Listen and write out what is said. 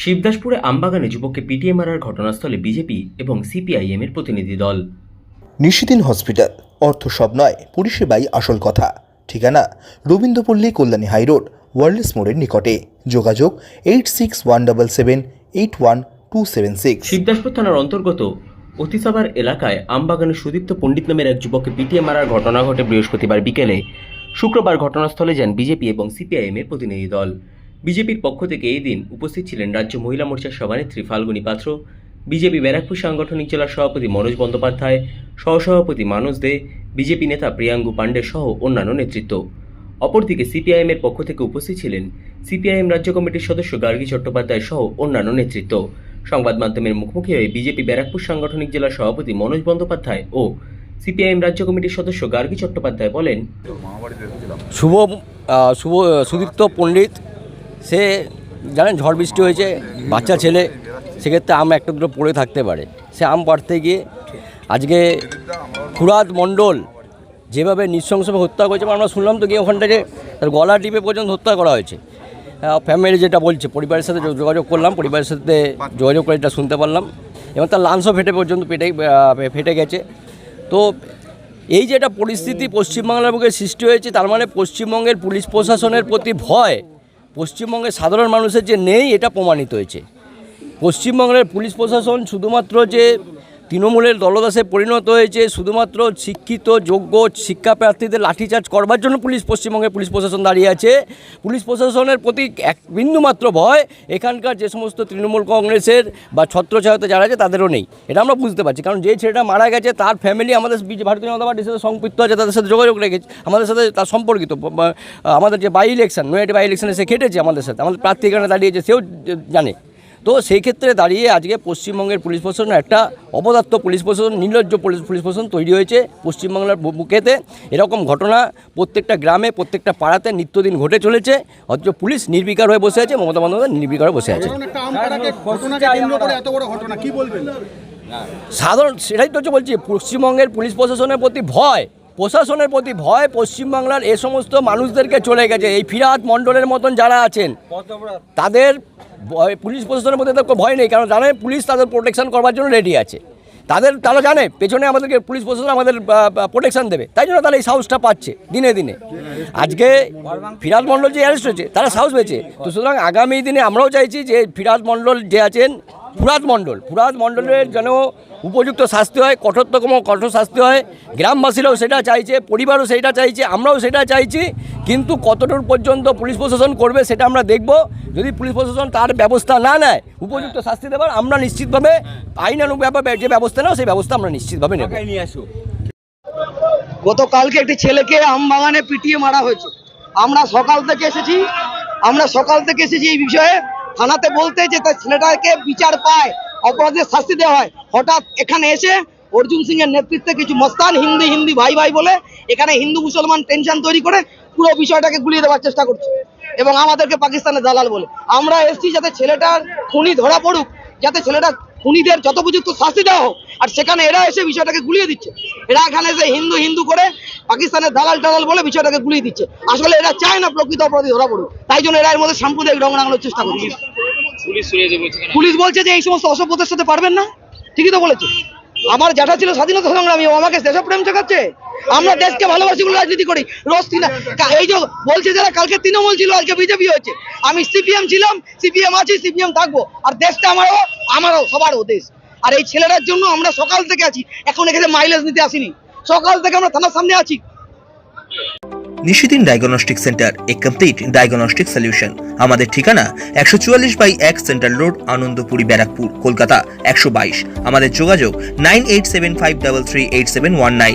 শিবদাসপুরে আমবাগানে যুবককে পিটিয়ে মারার ঘটনাস্থলে বিজেপি এবং সিপিআইএম এর প্রতিনিধি দল। নিশিদিন হসপিটাল অর্থ সব নয় পরিষেবাই আসল কথা। ঠিকানা রবীন্দ্রপল্লী কল্যাণী হাইরোড ওয়ার্ল্ডস মোড়ের নিকটে। যোগাযোগ eight six one double seven eight one two seven six. Shibdaspur থানার অন্তর্গত অতিসাবার এলাকায় আমবাগানে সুদীপ্ত পণ্ডিত নামের এক যুবককে পিটিয়ে মারার ঘটনা ঘটে বৃহস্পতিবার বিকেলে। শুক্রবার ঘটনাস্থলে যান বিজেপি এবং সিপিআইএম এর প্রতিনিধি দল। বিজেপির পক্ষ থেকে এই দিন উপস্থিত ছিলেন রাজ্য মহিলা মোর্চার সভানেত্রী ফাল্গুনী পাত্র, বিজেপি ব্যারাকপুর সাংগঠনিক জেলার সভাপতি মনোজ বন্দ্যোপাধ্যায়, সহসভাপতি মানস দে, বিজেপি নেতা প্রিয়াঙ্গু পাণ্ডে সহ অন্যান্য নেতৃত্ব। অপরদিকে সিপিআইএম এর পক্ষ থেকে উপস্থিত ছিলেন সিপিআইএম রাজ্য কমিটির সদস্য গার্গী চট্টোপাধ্যায় সহ অন্যান্য নেতৃত্ব। সংবাদ মাধ্যমের মুখোমুখি হয়ে বিজেপি ব্যারাকপুর সাংগঠনিক জেলার সভাপতি মনোজ বন্দ্যোপাধ্যায় ও সিপিআইএম রাজ্য কমিটির সদস্য গার্গী চট্টোপাধ্যায় বলেন শুভ শুভ সুদীপ্ত পণ্ডিত সে জানেন ঝড় বৃষ্টি হয়েছে, বাচ্চা ছেলে, সেক্ষেত্রে আম একটা দুটো পড়ে থাকতে পারে। সে আম পাড়তে গিয়ে আজকে খুরাদ মণ্ডল যেভাবে নৃশংসভাবে হত্যা করেছে, আমরা শুনলাম তো গিয়ে ওখানটা যে তার গলা টিপে পর্যন্ত হত্যা করা হয়েছে। ফ্যামিলি যেটা বলছে, পরিবারের সাথে যোগ- যোগাযোগ করলাম, পরিবারের সাথে যোগাযোগ করে এটা শুনতে পারলাম। এবং তার লাঞ্চও ফেটে পর্যন্ত পেটে ফেটে গেছে। তো এই যে একটা পরিস্থিতি পশ্চিমবাংলার বুকে সৃষ্টি হয়েছে, তার মানে পশ্চিমবঙ্গের পুলিশ প্রশাসনের প্রতি ভয় পশ্চিমবঙ্গের সাধারণ মানুষের যে নেই এটা প্রমাণিত হয়েছে। পশ্চিমবঙ্গের পুলিশ প্রশাসন শুধুমাত্র যে তৃণমূলের দলদাসে পরিণত হয়েছে শুধুমাত্র শিক্ষিত, যোগ্য শিক্ষা প্রার্থীদের লাঠিচার্জ করবার জন্য পুলিশ পশ্চিমবঙ্গের পুলিশ প্রশাসন দাঁড়িয়ে আছে। পুলিশ প্রশাসনের প্রতি এক বিন্দুমাত্র ভয়, এখানকার যে সমস্ত তৃণমূল কংগ্রেসের বা ছত্রছায়াতে যারা আছে তাদেরও নেই। এটা আমরা বুঝতে পারছি, কারণ যে ছেলেটা মারা গেছে তার ফ্যামিলি আমাদের ভারতীয় জনতা পার্টির সাথে সম্পৃক্ত আছে, তাদের সাথে যোগাযোগ রেখেছে আমাদের সাথে তার সম্পর্কিত আমাদের যে বাই ইলেকশন নয়াটি বাই ইলেকশনে সে খেটেছে আমাদের সাথে, আমাদের প্রার্থী এখানে দাঁড়িয়েছে, সেও জানে। তো সেই ক্ষেত্রে দাঁড়িয়ে আজকে পশ্চিমবঙ্গের পুলিশ প্রশাসন একটা অপদার্থ পুলিশ প্রশাসন নির্লজ্জ পুলিশ পুলিশ প্রশাসন তৈরি হয়েছে পশ্চিমবাংলার বুকেতে এরকম ঘটনা প্রত্যেকটা গ্রামে প্রত্যেকটা পাড়াতে নিত্যদিন ঘটে চলেছে। অথচ পুলিশ নির্বিকার হয়ে বসে আছে মমতা বন্দ্যোপাধ্যায় নির্বিকার হয়ে বসে আছে। সাধারণ সেটাই তো হচ্ছে বলছি পশ্চিমবঙ্গের পুলিশ প্রশাসনের প্রতি ভয়। প্রশাসনের প্রতি ভয় পশ্চিমবাংলার এ সমস্ত মানুষদেরকে চলে গেছে। এই ফিরাত মণ্ডলের মতন যারা আছেন, তাদের পুলিশ প্রশাসনের মধ্যে তো কোনো ভয় নেই, কারণ জানে পুলিশ তাদের প্রোটেকশন করবার জন্য রেডি আছে। তাদের, তারা জানে, পেছনে আমাদেরকে পুলিশ প্রশাসন আমাদের প্রোটেকশন দেবে। তাই জন্য তারা এই সাহসটা পাচ্ছে দিনে দিনে। আজকে ফিরাজ মণ্ডল যে অ্যারেস্ট হয়েছে, তারা সাহস পেয়েছে। তো সুতরাং আগামী দিনে আমরাও চাইছি যে ফিরাজ মণ্ডল যে আছেন ফুরাদ মণ্ডল ফুরাদ মণ্ডলের যেন উপযুক্ত শাস্তি হয় কঠোরতম কঠোর শাস্তি হয়। গ্রামবাসীরাও সেটা চাইছে পরিবারও সেটা চাইছে আমরাও সেটা চাইছি কিন্তু কতদূর পর্যন্ত পুলিশ প্রশাসন করবে সেটা আমরা দেখব। যদি পুলিশ প্রশাসন তার ব্যবস্থা না নেয় উপযুক্ত শাস্তি দেবার আমরা নিশ্চিতভাবে আইনানুগ ব্যাপারে যে ব্যবস্থা নেওয়া সেই ব্যবস্থা আমরা নিশ্চিতভাবে নেব। গতকালকে একটি ছেলেকে আম বাগানে পিটিয়ে মারা হয়েছে। আমরা সকাল থেকে এসেছি আমরা সকাল থেকে এসেছি এই বিষয়ে। থানাতে বলতে যে তার ছেলেটাকে বিচার পায় অপরাধের শাস্তি দেওয়া হয়। হঠাৎ এখানে এসে অর্জুন সিং এর নেতৃত্বে কিছু মস্তান হিন্দি হিন্দি ভাই ভাই বলে এখানে হিন্দু মুসলমান টেনশন তৈরি করে পুরো বিষয়টাকে গুলিয়ে দেওয়ার চেষ্টা করছে এবং আমাদেরকে পাকিস্তানের দালাল বলে। আমরা এসছি যাতে ছেলেটার খুনি ধরা পড়ুক, যাতে ছেলেটা খুনিদের যথোপযুক্ত শাস্তি দেওয়া হোক আর সেখানে এরা এসে বিষয়টাকে গুলিয়ে দিচ্ছে। এরা এখানে এসে হিন্দু হিন্দু করে পাকিস্তানের দালাল টালাল বলে বিষয়টাকে গুলিয়ে দিচ্ছে। আসলে এরা চায় না প্রকৃত অপরাধী ধরা পড়ুক। তাই জন্য এরা এর মধ্যে সাম্প্রদায়িক রং রাঙানোর চেষ্টা করছে। পুলিশ বলছে যে এই সমস্ত অসভ্যতার সাথে পারবেন না। ঠিকই তো বলেছে। আমার জ্যাঠা ছিল স্বাধীনতা সংগ্রামী ও আমাকে দেশপ্রেম শেখাচ্ছে আমরা দেশকে ভালোবাসি বলে রাজনীতি করি। রোজ এই যে বলছে যারা, কালকে তৃণমূল ছিল, আজকে বিজেপি হয়েছে। আমি সিপিএম ছিলাম, সিপিএম আছি, সিপিএম থাকব। আর দেশটা আমারও আমারও, সবারও দেশ। আর এই ছেলেটার জন্য আমরা সকাল থেকে আছি, এখন এখানে মাইলেজ নিতে আসিনি। সকাল থেকে আমরা থানার সামনে আছি। নিশিদিন ডায়াগনস্টিক সেন্টার এ কমপ্লিট ডায়াগনস্টিক সলিউশন আমাদের ঠিকানা একশো চুয়াল্লিশ বাই এক সেন্ট্রাল রোড আনন্দপুরি, ব্যারাকপুর, কলকাতা, একশো বাইশ। আমাদের যোগাযোগ nine eight seven five double three eight seven one nine.